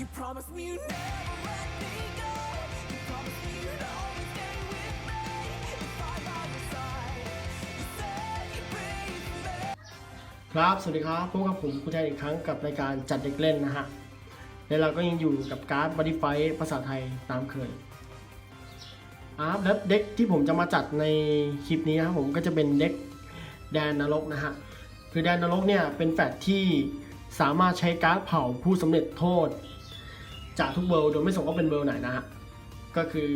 You promised me you'd never let me go. You promised me you'd always stay with me. If I'm by your side, you said you'd breathe me. ครับ สวัสดีครับ พบกับผมคุณแทนอีกครั้งกับรายการจัดเด็กเล่นนะฮะ และเราก็ยังอยู่กับการ์ดบ o ดี้ไฟภาษาไทยตามเคยอ่าแล้วเด็กที่ผมจะมาจัดในคลิปนี้นะครับผมก็จะเป็นเด็กแดนนรกนะฮะ คือแดนนรกเนี่ยเป็นแฟตที่สามารถใช้การ์ดเผาผู้สำเร็จโทษ จากทุกเวิลด์โดยไม่สนว่าเป็นเวิลด์ไหนนะฮะ ก็คือ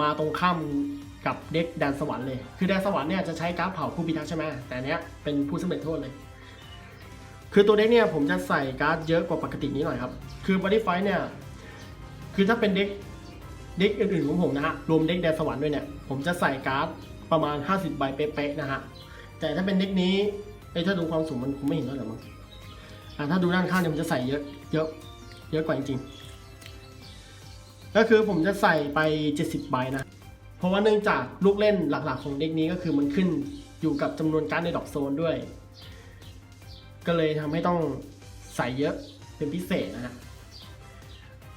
มาตรงข้ามกับเด็กแดนสวรรค์เลย คือแดนสวรรค์เนี่ยจะใช้การ์ดเผาผู้พิทักษ์ใช่ไหมแต่เนี้ยเป็นผู้สำเร็จโทษเลย คือตัวเด็กเนี่ยผมจะใส่การ์ดเยอะกว่าปกตินิดหน่อยครับ คือบอดี้ไฟเนี่ย คือถ้าเป็นเด็กเด็กอื่นๆของผมนะฮะ รวมเด็กแดนสวรรค์ด้วยเนี่ย ผมจะใส่การ์ดประมาณ 50 ใบเป๊ะๆนะฮะ แต่ถ้าเป็นเด็กนี้เอ้ถ้าดูความสูงมันคงไม่เห็นแล้วหรอมั้งอ่าถ้าดูด้านข้างเนี่ยมันจะใส่เยอะ เยอะ เยอะกว่าจริงๆ ก็คือผมจะใส่ไป 70ใบนะ เพราะว่าเนื่องจากลูกเล่นหลักๆของเด็กนี้ก็คือมันขึ้นอยู่กับจำนวนการในดอกโซนด้วย ก็เลยทำให้ต้องใส่เยอะเป็นพิเศษนะฮะ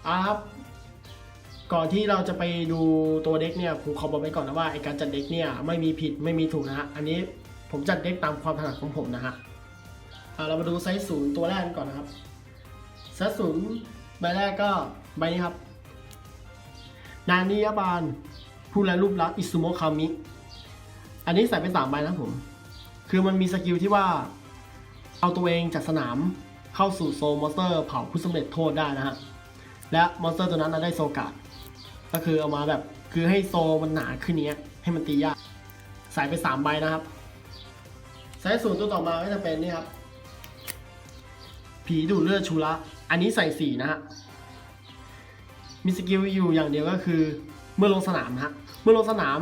เอาละครับก่อนที่เราจะไปดูตัวเด็กเนี่ยผมขอบอกไว้ก่อนนะว่าไอการจัดเด็กเนี่ยไม่มีผิดไม่มีถูกนะฮะอันนี้ผมจัดเด็กตามความถนัดของผมนะฮะอะเรามาดูไซส์ศูนย์ตัวแรกก่อนนะครับไซส์ศูนย์ใบแรกก็ใบนี้ครับ นานิยบาลผู้ไร้รูปลักษณ์อิซุโมคามิ อันนี้ใส่ไปสามใบนะผม คือมันมีสกิลที่ว่า เอาตัวเองจากสนามเข้าสู่โซมอนสเตอร์เผาผู้สำเร็จโทษได้นะฮะ และมอนสเตอร์ตัวนั้นนะได้โซกาดก็คือเอามาแบบคือให้โซมันหนาขึ้นเนี้ย ให้มันตียาก ใส่ไปสามใบนะครับไซส์ศูนตัวต่อมาก็จะเป็นนี่ครับ ผีดูดเลือดชูระ อันนี้ใส่สี่นะฮะ มีสกิลอยู่อย่างเดียวก็คือเมื่อลงสนามนะฮะเมื่อลงสนาม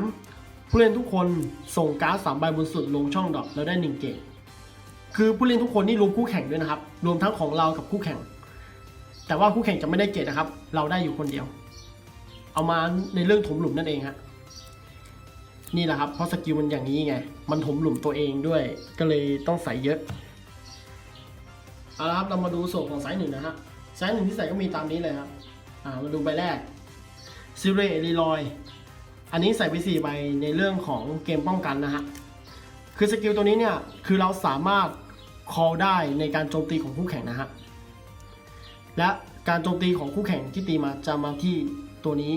ผู้เล่นทุกคนส่งการ์ดสามใบบนสุดลงช่องดอปแล้วได้หนึ่งเกตคือผู้เล่นทุกคนนี่รวมคู่แข่งด้วยนะครับ รวมทั้งของเรากับคู่แข่ง แต่ว่าคู่แข่งจะไม่ได้เกตนะครับ เราได้อยู่คนเดียว เอามาในเรื่องถมหลุมนั่นเองฮะนี่แหละครับเพราะสกิลมันอย่างนี้ไง มันถมหลุมตัวเองด้วย ก็เลยต้องใส่เยอะเอาละครับเรามาดูส่วนของไซส์หนึ่งนะฮะไซส์หนึ่งที่ใส่ก็มีตามนี้เลยครับ อ่ามาดูใบแรกซิเรลีลอยอันนี้ใส่ไปสี่ใบในเรื่องของเกมป้องกันนะฮะ คือสกิลตัวนี้เนี่ย คือเราสามารถ call ได้ในการโจมตีของคู่แข่งนะฮะ และการโจมตีของคู่แข่งที่ตีมาจะมาที่ตัวนี้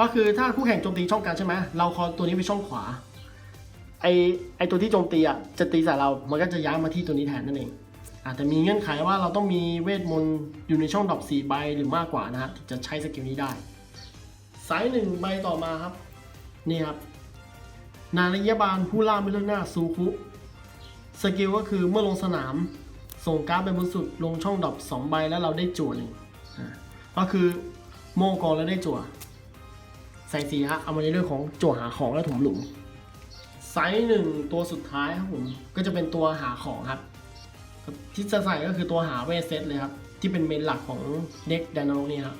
ก็คือถ้าคู่แข่งโจมตีช่องกลางใช่ไหมเราคอตัวนี้ไปช่องขวา ไอไอตัวที่โจมตีอะจะตีใส่เรา มันก็จะย้ายมาที่ตัวนี้แทนนั่นเอง อาจจะมีเงื่อนไขว่าเราต้องมีเวทมนต์อยู่ในช่องดรอปสี่ใบหรือมากกว่านะฮะถึงจะใช้สกิลนี้ได้ สายหนึ่งใบต่อมาครับ นี่ครับ นารยบาลผู้ล่ามิลนาซูคุสกิลก็คือเมื่อลงสนาม ส่งการ์ดไปบนสุดลงช่องดรอปสองใบแล้วเราได้จั่วหนึ่งก็คือโมกองแล้วได้จั่วใส่สีฮะเอามาในเรื่องของจั่วหาของและถมหลุมไซส์หนึ่งตัวสุดท้ายครับผมก็จะเป็นตัวหาของครับ ที่จะใส่ก็คือตัวหาเวทเซตเลยครับ ที่เป็นเมนหลักของเด็กแดนนรกนี่ครับ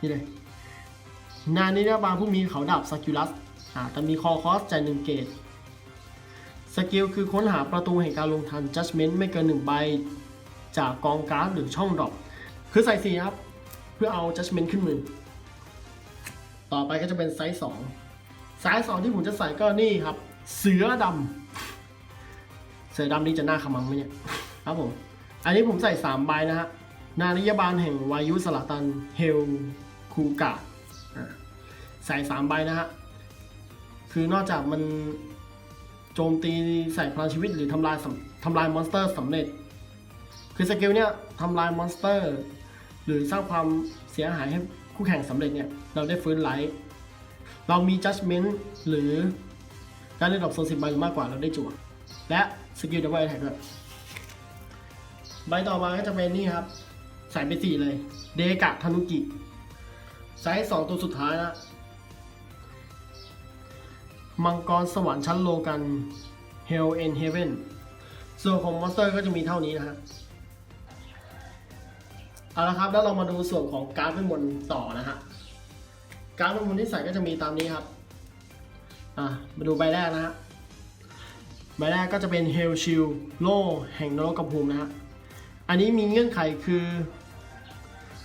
นี่เลยนานิราบาผู้มีเขาดับซากิลัสอ่าแต่มีคอคอสจ่ายหนึ่งเกตสกิลคือค้นหาประตูแห่งการลงทัน Judgment ไม่เกินหนึ่งใบจากกองการ์ดหรือช่องดรอปคือใส่สีครับ เพื่อเอา Judgment ขึ้นมือ ต่อไปก็จะเป็นไซส์สองไซส์สองที่ผมจะใส่ก็นี่ครับ เสือดำ เสือดำนี่จะหน้าขมังไหมเนี่ยครับผม อันนี้ผมใส่สามใบนะฮะ นานิยบาลแห่งวายุสลาตันเฮลคูกะอ่าใส่สามใบนะฮะ คือนอกจากมันโจมตีใส่พลังชีวิตหรือทำลายทำลายมอนสเตอร์สำเร็จ คือสกิลเนี่ยทำลายมอนสเตอร์ หรือสร้างความเสียหายให้คู่แข่งสำเร็จเนี่ย เราได้ฟื้นไลท์เรามี judgment หรือการเล่นดอกโซนสิบใบหรือมากกว่าเราได้จั่วและ สกิลดับเบิลแท็กด้วยใบต่อมาก็จะเป็นนี่ครับ ใส่ไปสี่เลย เดกะทานุกิไซส์สองตัวสุดท้ายนะมังกรสวรรค์ชั้นโลกัน Hell in Heaven ส่วนของมอนสเตอร์ก็จะมีเท่านี้นะฮะเอาละครับ แล้วเรามาดูส่วนของการ์ดเป็นมนต่อนะฮะ การ์ดเป็นมนที่ใส่ก็จะมีตามนี้ครับ อะ มาดูใบแรกนะฮะ ใบแรกก็จะเป็น Hell Shield โล่แห่งนรกกระภูมินะฮะ อันนี้มีเงื่อนไขคือ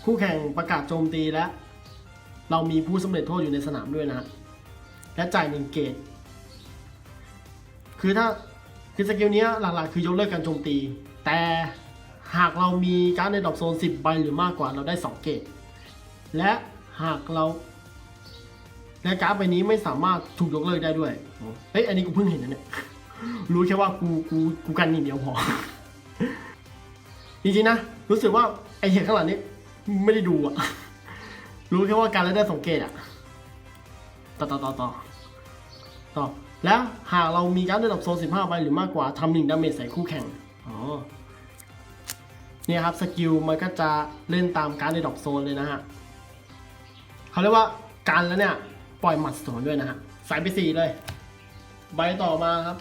คู่แข่งประกาศโจมตีและ เรามีผู้สำเร็จโทษอยู่ในสนามด้วยนะฮะ และจ่ายหนึ่งเกต คือถ้าคือสกิลนี้หลักๆคือยกเลิกการโจมตี แต่หากเรามีการในดอปโซน 10 ใบหรือมากกว่าเราได้ 2 เกต และหากเราและการ์ดใบนี้ไม่สามารถถูกยกเลิกได้ด้วย เฮ้ย อันนี้กูเพิ่งเห็นนะเนี่ย รู้แค่ว่ากูกูกูกันนิดเดียวพอ จริงๆนะ รู้สึกว่าไอเหตุข้างหลังนี้ไม่ได้ดูอะรู้แค่ว่าการแล้วได้สองเกตอะต่อต่อต่อต่อต่อแล้วหากเรามีการดระดับโซน15ใบหรือมากกว่าทำหนึ่งดาเมจใส่คู่แข่งอ๋อเนี่ยครับสกิลมันก็จะเล่นตามการในดอกโซนเลยนะฮะเขาเรียกว่าการแล้วเนี่ย ปล่อยหมัดสวนด้วยนะฮะ สายไปสี่เลย ใบต่อมาครับ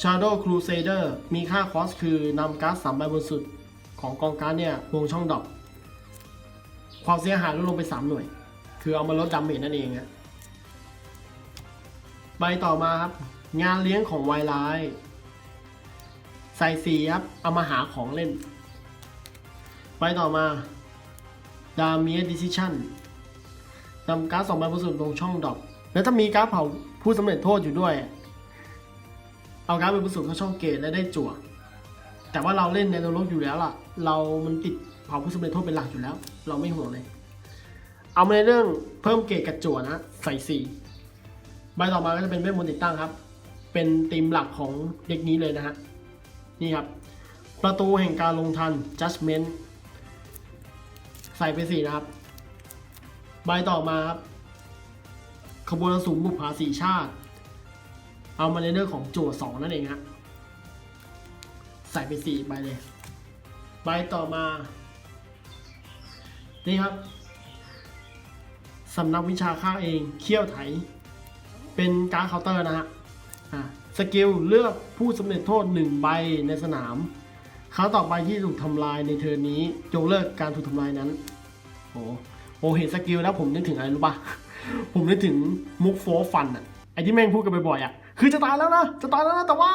Shadow Crusader มีค่าคอสคือนำการ์ดสามใบบนสุดของกองการ์ดเนี่ยลงช่องดอปความเสียหายลดลงไป 3 หน่วย คือเอามาลดดาเมจนั่นเองฮะใบต่อมาครับ งานเลี้ยงของไวไลท์ใส่สีครับ เอามาหาของเล่น ใบต่อมา d a m i a Decision นำการ์ดสองใบบนสุดลงช่องดอปแล้วถ้ามีการ์ดเผาผู้สำเร็จโทษอยู่ด้วย เอาการ์ดไปผสมเข้าช่องเกตและได้จั่ว แต่ว่าเราเล่นในโลกอยู่แล้วล่ะ เรามันติดเผาผู้สำเร็จโทษเป็นหลักอยู่แล้ว เราไม่ห่วงเลย เอามาในเรื่องเพิ่มเกตกับจั่วนะใส่สี่ใบต่อมาก็จะเป็นเวทมนต์ติดตั้งครับ เป็นธีมหลักของเด็กนี้เลยนะฮะ นี่ครับ ประตูแห่งการลงทัน judgment ใส่ไปสี่นะครับ ใบต่อมาครับขบวนอสูรบุปผาสีชาติ เอามาในเรื่องของจั่วสองนั่นเองฮะใส่ไปสี่ใบเลย ใบต่อมา นี่ครับสำนักวิชาข้าเองเขี้ยวไถ เป็นการเคาน์เตอร์นะฮะอะสกิลเลือกผู้สำเร็จโทษหนึ่งใบในสนามครั้งต่อไปที่ถูกทำลายในเทิร์นี้ จงเลิกการถูกทำลายนั้น โอ้โหเห็นสกิลแล้วผมนึกถึงอะไรรู้ปะผมนึกถึงมุกโฟฟันอะไอที่แม่งพูดกันบ่อยๆอะ คือจะตายแล้วนะ จะตายแล้วนะ แต่ว่า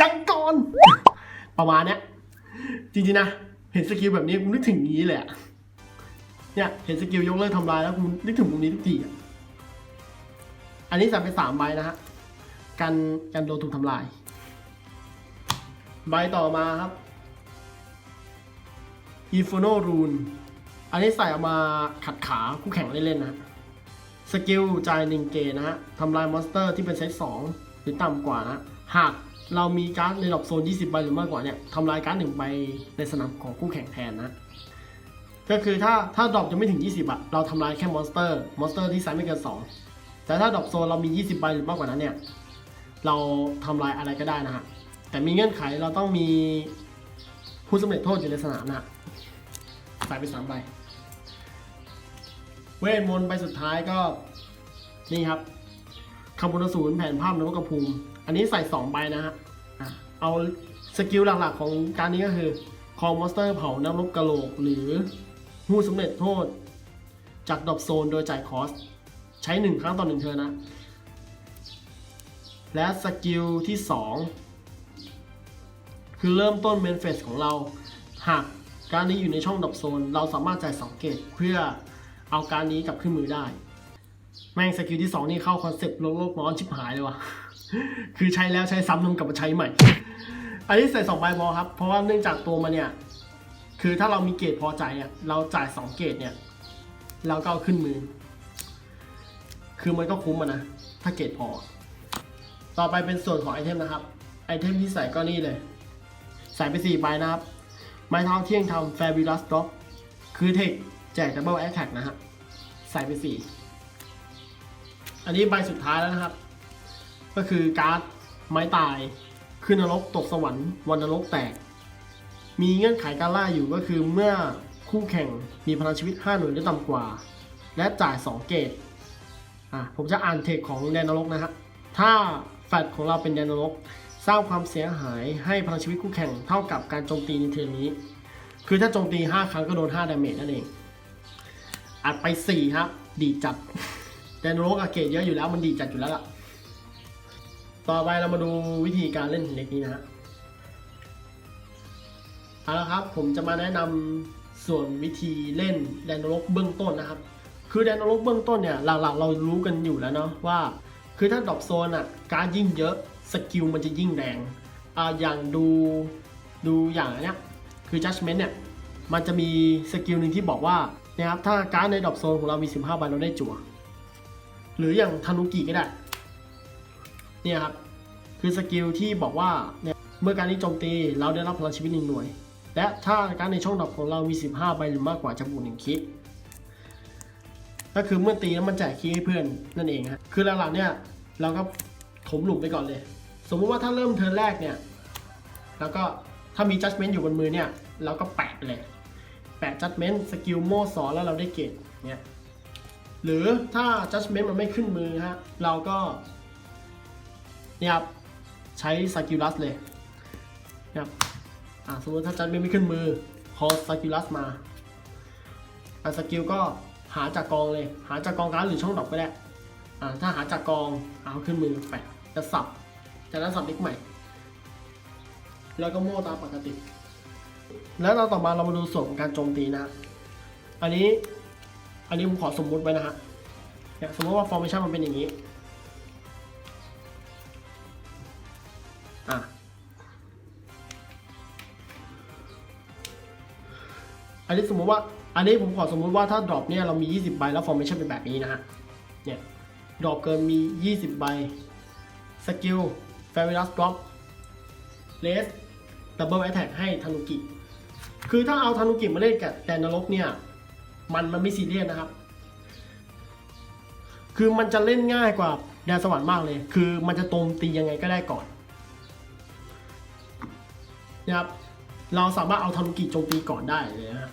จังก่อน ประมาณเนี้ย จริงๆนะ เห็นสกิลแบบนี้กูนึกถึงนี้เลยอะเนี่ย เห็นสกิลยกเลิกทำลายแล้วกูนึกถึงมุมนี้ทุกทีอะอันนี้ใส่ไปสามใบนะฮะ กันกันโดนถูกทำลาย ใบต่อมาครับ i n f e r n o Rune อันนี้ใส่เอามาขัดขาคู่แข่งเล่นๆนะ สกิลจ่ายหนึ่งเกนะฮะทำลายมอนสเตอร์ที่เป็นเซตสองหรือต่ำกว่านะหากเรามีการ์ดในดอกโซน 20 ใบหรือมากกว่าเนี่ยทำลายการ์ดหนึ่งใบในสนามของคู่แข่งแทนนะ ก็คือถ้าถ้าดรอปจะไม่ถึง 20อะเราทำลายแค่มอนสเตอร์มอนสเตอร์ที่ไซส์ไม่เกิน 2 แต่ถ้าดรอปโซนเรามี 20 ใบหรือมากกว่านั้นเนี่ยเราทำลายอะไรก็ได้นะฮะแต่มีเงื่อนไขเราต้องมีผู้สำเร็จโทษอยู่ในสนามนะใส่ไปสามใบ เวทมนต์ใบสุดท้ายก็ นี่ครับคำบุญสูรแผนภาพนรกภูมิ อันนี้ใส่สองใบนะฮะเอาสกิลหลักๆของการนี้ก็คือ คอมอสเตอร์เผานรกกะโหลก หรือผู้สำเร็จโทษ จากดอปโซนโดยจ่ายคอส ใช้หนึ่งครั้งต่อหนึ่งเทิร์นนะ และสกิลที่ 2 คือเริ่มต้นเมนเฟสของเรา หากการนี้อยู่ในช่องดับโซน เราสามารถจ่าย2เกตเพื่อ เอาการนี้กลับขึ้นมือได้ แม่งสกิลที่ 2 นี่เข้าคอนเซ็ปต์โลกโลกร้อนชิบหายเลยวะคือใช้แล้วใช้ซ้ำนำกลับมาใช้ใหม่ อันนี้ใส่2ใบพอครับ เพราะว่าเนื่องจากตัวมันเนี่ย คือถ้าเรามีเกตพอใจอะเราจ่าย2เกตเนี่ยเราก็เอาขึ้นมือ คือมันก็คุ้มอะนะ ถ้าเกตพอ ต่อไปเป็นส่วนของไอเทมนะครับ ไอเทมที่ใส่ก็นี่เลย ใส่ไป4ใบนะครับ ไม้เท้าเที่ยงทำ Fabulous Drop คือเทค แจก Double Attack นะฮะ ใส่ไป4อันนี้ใบสุดท้ายแล้วนะครับ ก็คือการ์ดไม้ตาย ขึ้นนรกตกสวรรค์วันนรกแตก มีเงื่อนไขการล่าอยู่ก็คือเมื่อคู่แข่งมีพลังชีวิต 5 หน่วยหรือต่ำกว่า และจ่าย 2 เกตอะผมจะอ่านเทคของแดนนรกนะครับ ถ้าแฟลตของเราเป็นแดนนรก สร้างความเสียหายให้พลังชีวิตคู่แข่งเท่ากับการโจมตีในเทิร์นนี้ คือถ้าโจมตี 5 ครั้งก็โดน5ดาเมจนั่นเอง อัดไป4ครับ ดีจัดแดนนรกอาเกตเยอะอยู่แล้วมันดีจัดอยู่แล้วล่ะ ต่อไปเรามาดูวิธีการเล่นหินเล็กนี้นะฮะเอาละครับผมจะมาแนะนส่วนวิธีเล่นแดนนรกเบื้องต้นนะครับ คือแดนนรกเบื้องต้นเนี่ยหลักๆเรารู้กันอยู่แล้วเนาะว่า คือถ้าดรอปโซนอะการยิ่งเยอะสกิลมันจะยิ่งแรงอ่าอย่างดูดูอย่างเนี้ยคือ judgment เนี่ยมันจะมีสกิลหนึ่งที่บอกว่า นะครับถ้าการดในดรอปโซนของเรามี 15ใบเราได้จั่วหรืออย่างธนุกิก็ได้เนี่ยครับคือสกิลที่บอกว่าเนี่ยเมื่อการนี้โจมตีเราได้รับพลังชีวิตหนึ่งหน่วย และถ้าการในช่องดรอปของเรามี 15ใบหรือมากกว่าจะบวกหนึ่งคิดก็คือเมื่อตีแล้วมันแจกคีย์ให้เพื่อนนั่นเองฮะคือหลังๆเนี่ยเราก็ถมหลุมไปก่อนเลย สมมุติว่าถ้าเริ่มเทิร์นแรกเนี่ย แล้วก็ถ้ามี judgment อยู่บนมือเนี่ย เราก็แปะไปเลย แปะ judgment สกิลโม่สอนแล้วเราได้เกรดเนี่ยหรือถ้า judgment มันไม่ขึ้นมือฮะเราก็เนี่ยครับใช้สกิลลัสเลยนะครับอ่าสมมติถ้า judgment ไม่ขึ้นมือพอสกิลลัสมาอ่าสกิลก็หาจากกองเลย หาจากกองการดหรือช่องดอปก็ได้อ่าถ้าหาจากกองเอาขึ้นมือแปะจะสับจากนั้นสับเล็กใหม่ แล้วก็โม่ตามปกติ แล้วเราต่อมาเรามาดูส่วนของการโจมตีนะ อันนี้ อันนี้ผมขอสมมุติไว้นะฮะเนี่ยสมมติว่า formation มันเป็นอย่างนี้ อะ อันนี้สมมติว่า อันนี้ผมขอสมมุติว่าถ้า drop เนี่ยเรามี 20 ใบแล้ว formation เป็นแบบนี้นะฮะ เนี่ย drop เกินมี 20 ใบ skill fabulous drop raise double attack ให้ธนุกิ คือถ้าเอาธนุกิมาเล่นกับแดนนรกเนี่ย มันมันไม่ซีเรียสนะครับ คือมันจะเล่นง่ายกว่าแดนสวรรค์มากเลย คือมันจะตรงตียังไงก็ได้ก่อนนะครับ เราสามารถเอาธนุกิโจมตีก่อนได้เลยนะฮะ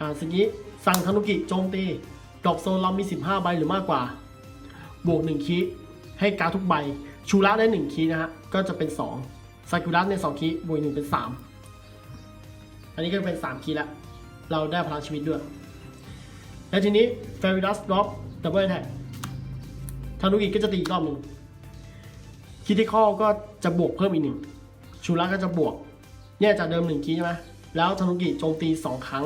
อ่าสิ่งนี้สั่งธนุกิโจมตีดอปโซนเรามี 15 ใบหรือมากกว่า บวก1คีให้การทุกใบ ชูระได้1คีนะฮะ ก็จะเป็น 2 ซากุระใน2คีบวก1เป็น 3 อันนี้ก็เป็น 3 คีย์แล้วเราได้พลังชีวิตด้วย และทีนี้ f a b u l o u s Drop Double Attack ธนุกิก็จะตีอีกรอบหนึ่งคิติคอลก็จะบวกเพิ่มอีกหนึ่งชูระก็จะบวก เนี่ยจากเดิม1คีย์ใช่ไหมแล้วธนุกิโจมตี 2 ครั้ง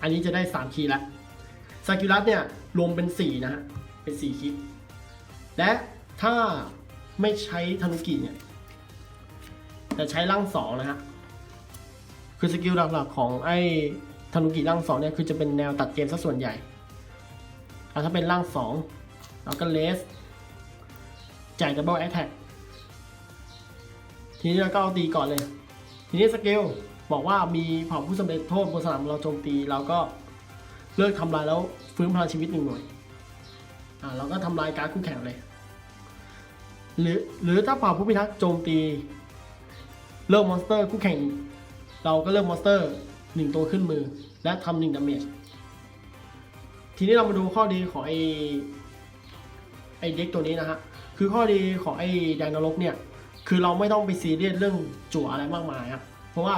อันนี้จะได้ 3 คีย์แล้วซากิรัสเนี่ยรวมเป็น4นะฮะ เป็น 4 คีย์และถ้าไม่ใช้ธนุกิเนี่ยจะใช้ร่างสองนะฮะ คือสกิลหลักๆของไอ้ธนุกิร่างสองเนี่ยคือจะเป็นแนวตัดเกมซะส่วนใหญ่อะถ้าเป็นร่างสองเราก็เลสจ่ายดับเบิลแอ t แทกทีนี้เราก็เอาตีก่อนเลย ทีนี้สกิลบอกว่ามีเผ่าผู้สำเร็จโทษบนสนามเราโจมตีเราก็เลิกทำลายแล้วฟื้นพลังชีวิตหนึ่งหน่วยอ่าเราก็ทำลายการดคู่แข่งเลย หรือหรือถ้าเผ่าผู้พิทักษ์โจมตีเลิกมอนสเตอร์คู่แข่ง เราก็เลือกมอนสเตอร์หนึ่งตัวขึ้นมือ และทำหนึ่งดาเมจทีนี้เรามาดูข้อดีของไอไอเด็กตัวนี้นะฮะคือข้อดีของไอแดนนรกเนี่ย คือเราไม่ต้องไปซีเรียสเรื่องจั่วอะไรมากมายครับเพราะว่า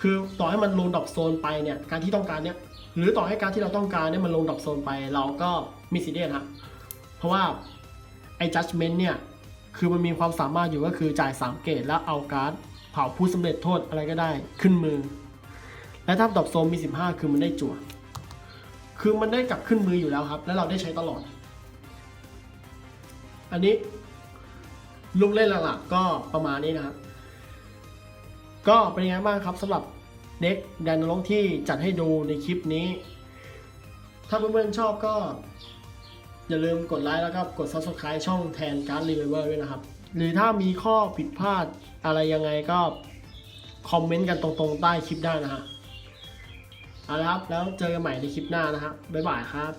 คือต่อให้มันลงดอปโซนไปเนี่ยการที่ต้องการเนี่ยหรือต่อให้การที่เราต้องการเนี่ยมันลงดอปโซนไป เราก็ม่ซีเรียสฮะเพราะว่าไอ judgment เนี่ยคือมันมีความสามารถอยู่ก็คือจ่าย 3 เกตแล้วเอาการ์ด เผาผู้สำเร็จโทษอะไรก็ได้ขึ้นมือ และถ้าดอกโซมมี 15 คือมันได้จั่วคือมันได้กลับขึ้นมืออยู่แล้วครับ แล้วเราได้ใช้ตลอด อันนี้ลูกเล่นหลักๆก็ประมาณนี้นะครับ ก็เป็นยังไงบ้างครับสำหรับเด็กแดนนรกที่จัดให้ดูในคลิปนี้ ถ้าเพื่อนๆชอบก็ อย่าลืมกดไลค์แล้วก็กด subscribe ช่องแทนการรีเวอร์ด้วยนะครับ หรือถ้ามีข้อผิดพลาด อะไรยังไงก็คอมเมนต์กันตรงๆใต้คลิปได้นะฮะเอาละครับแล้วเจอกันใหม่ในคลิปหน้านะครับบ๊ายบายครับ